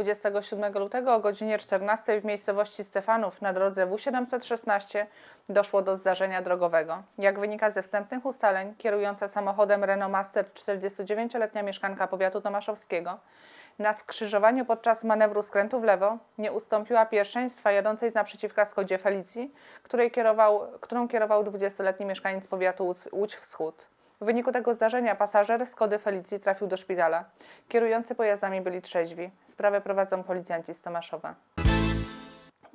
27 lutego o godzinie 14 w miejscowości Stefanów na drodze W716 doszło do zdarzenia drogowego. Jak wynika ze wstępnych ustaleń, kierująca samochodem Renault Master 49-letnia mieszkanka powiatu tomaszowskiego na skrzyżowaniu podczas manewru skrętu w lewo nie ustąpiła pierwszeństwa jadącej naprzeciwka Skodzie Felicji, której kierował, którą kierował 20-letni mieszkaniec powiatu Łódź- Wschód. W wyniku tego zdarzenia pasażer Skody Felicji trafił do szpitala. Kierujący pojazdami byli trzeźwi. Sprawę prowadzą policjanci z Tomaszowa.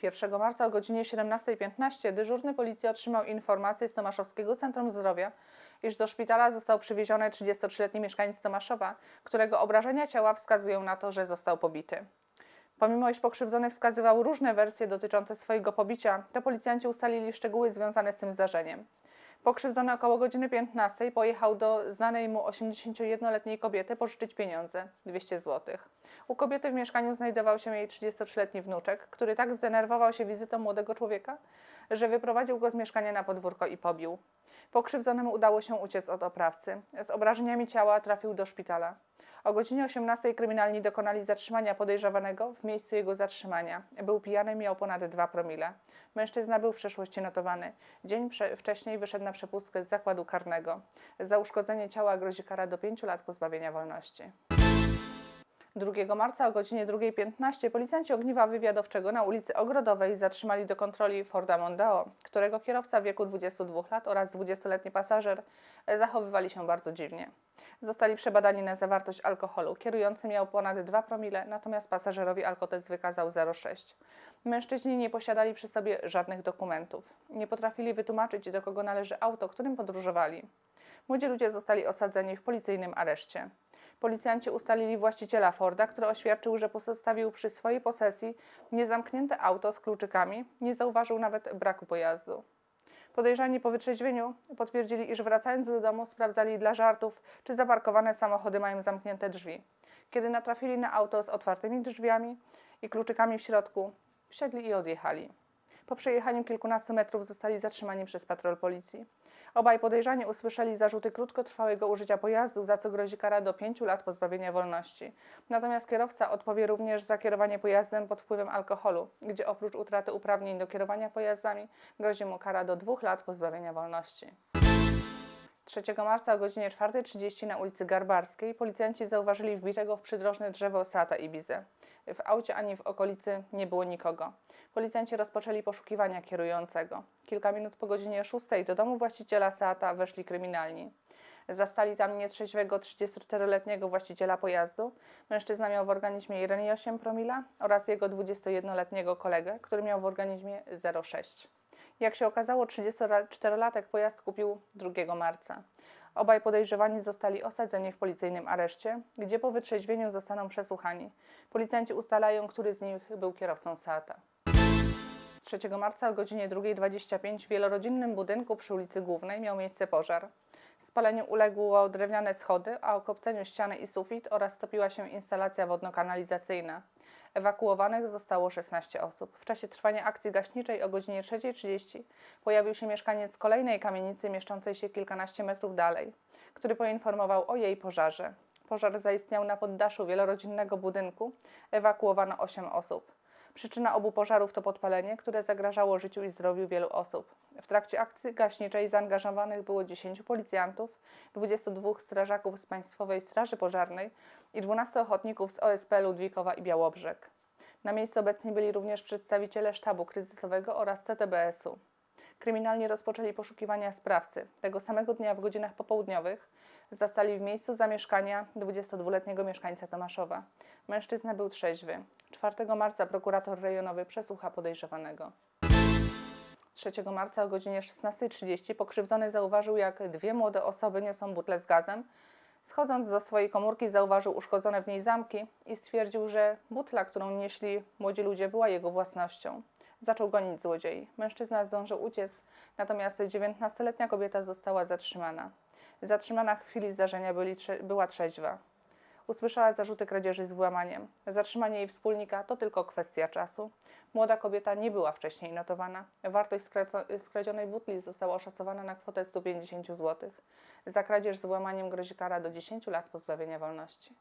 1 marca o godzinie 17.15 dyżurny policji otrzymał informację z Tomaszowskiego Centrum Zdrowia, iż do szpitala został przywieziony 33-letni mieszkaniec Tomaszowa, którego obrażenia ciała wskazują na to, że został pobity. Pomimo iż pokrzywdzony wskazywał różne wersje dotyczące swojego pobicia, to policjanci ustalili szczegóły związane z tym zdarzeniem. Pokrzywdzony około godziny 15 pojechał do znanej mu 81-letniej kobiety pożyczyć pieniądze 200 zł. U kobiety w mieszkaniu znajdował się jej 33-letni wnuczek, który tak zdenerwował się wizytą młodego człowieka, że wyprowadził go z mieszkania na podwórko i pobił. Pokrzywdzonemu udało się uciec od oprawcy. Z obrażeniami ciała trafił do szpitala. O godzinie 18 kryminalni dokonali zatrzymania podejrzewanego w miejscu jego zatrzymania. Był pijany, miał ponad 2 promile. Mężczyzna był w przeszłości notowany. Dzień wcześniej wyszedł na przepustkę z zakładu karnego. Za uszkodzenie ciała grozi kara do 5 lat pozbawienia wolności. 2 marca o godzinie 2.15 policjanci ogniwa wywiadowczego na ulicy Ogrodowej zatrzymali do kontroli Forda Mondeo, którego kierowca w wieku 22 lat oraz 20-letni pasażer zachowywali się bardzo dziwnie. Zostali przebadani na zawartość alkoholu. Kierujący miał ponad 2 promile, natomiast pasażerowi alkotest wykazał 0,6. Mężczyźni nie posiadali przy sobie żadnych dokumentów. Nie potrafili wytłumaczyć, do kogo należy auto, którym podróżowali. Młodzi ludzie zostali osadzeni w policyjnym areszcie. Policjanci ustalili właściciela Forda, który oświadczył, że pozostawił przy swojej posesji niezamknięte auto z kluczykami, nie zauważył nawet braku pojazdu. Podejrzani po wytrzeźwieniu potwierdzili, iż wracając do domu sprawdzali dla żartów, czy zaparkowane samochody mają zamknięte drzwi. Kiedy natrafili na auto z otwartymi drzwiami i kluczykami w środku, wsiedli i odjechali. Po przejechaniu kilkunastu metrów zostali zatrzymani przez patrol policji. Obaj podejrzani usłyszeli zarzuty krótkotrwałego użycia pojazdu, za co grozi kara do 5 lat pozbawienia wolności. Natomiast kierowca odpowie również za kierowanie pojazdem pod wpływem alkoholu, gdzie oprócz utraty uprawnień do kierowania pojazdami grozi mu kara do 2 lat pozbawienia wolności. 3 marca o godzinie 4.30 na ulicy Garbarskiej policjanci zauważyli wbitego w przydrożne drzewo Seata Ibizę. W aucie ani w okolicy nie było nikogo. Policjanci rozpoczęli poszukiwania kierującego. Kilka minut po godzinie 6 do domu właściciela Seata weszli kryminalni. Zastali tam nietrzeźwego 34-letniego właściciela pojazdu. Mężczyzna miał w organizmie 1,8 promila oraz jego 21-letniego kolegę, który miał w organizmie 0,6. Jak się okazało, 34-latek pojazd kupił 2 marca. Obaj podejrzewani zostali osadzeni w policyjnym areszcie, gdzie po wytrzeźwieniu zostaną przesłuchani. Policjanci ustalają, który z nich był kierowcą Seata. 3 marca o godzinie 2.25 w wielorodzinnym budynku przy ulicy Głównej miał miejsce pożar. Spaleniu uległo drewniane schody, a okopceniu ściany i sufit oraz stopiła się instalacja wodno-kanalizacyjna. Ewakuowanych zostało 16 osób. W czasie trwania akcji gaśniczej o godzinie 3.30 pojawił się mieszkaniec kolejnej kamienicy mieszczącej się kilkanaście metrów dalej, który poinformował o jej pożarze. Pożar zaistniał na poddaszu wielorodzinnego budynku. Ewakuowano 8 osób. Przyczyna obu pożarów to podpalenie, które zagrażało życiu i zdrowiu wielu osób. W trakcie akcji gaśniczej zaangażowanych było 10 policjantów, 22 strażaków z Państwowej Straży Pożarnej i 12 ochotników z OSP Ludwikowa i Białobrzeg. Na miejscu obecni byli również przedstawiciele sztabu kryzysowego oraz TTBS-u. Kryminalni rozpoczęli poszukiwania sprawcy. Tego samego dnia w godzinach popołudniowych zastali w miejscu zamieszkania 22-letniego mieszkańca Tomaszowa. Mężczyzna był trzeźwy. 4 marca prokurator rejonowy przesłucha podejrzewanego. 3 marca o godzinie 16.30 pokrzywdzony zauważył, jak dwie młode osoby niosą butle z gazem. Schodząc do swojej komórki, zauważył uszkodzone w niej zamki i stwierdził, że butla, którą nieśli młodzi ludzie, była jego własnością. Zaczął gonić złodziei. Mężczyzna zdążył uciec, natomiast 19-letnia kobieta została zatrzymana. Zatrzymana w chwili zdarzenia była trzeźwa. Usłyszała zarzuty kradzieży z włamaniem. Zatrzymanie jej wspólnika to tylko kwestia czasu. Młoda kobieta nie była wcześniej notowana. Wartość skradzionej butli została oszacowana na kwotę 150 zł. Za kradzież z włamaniem grozi kara do 10 lat pozbawienia wolności.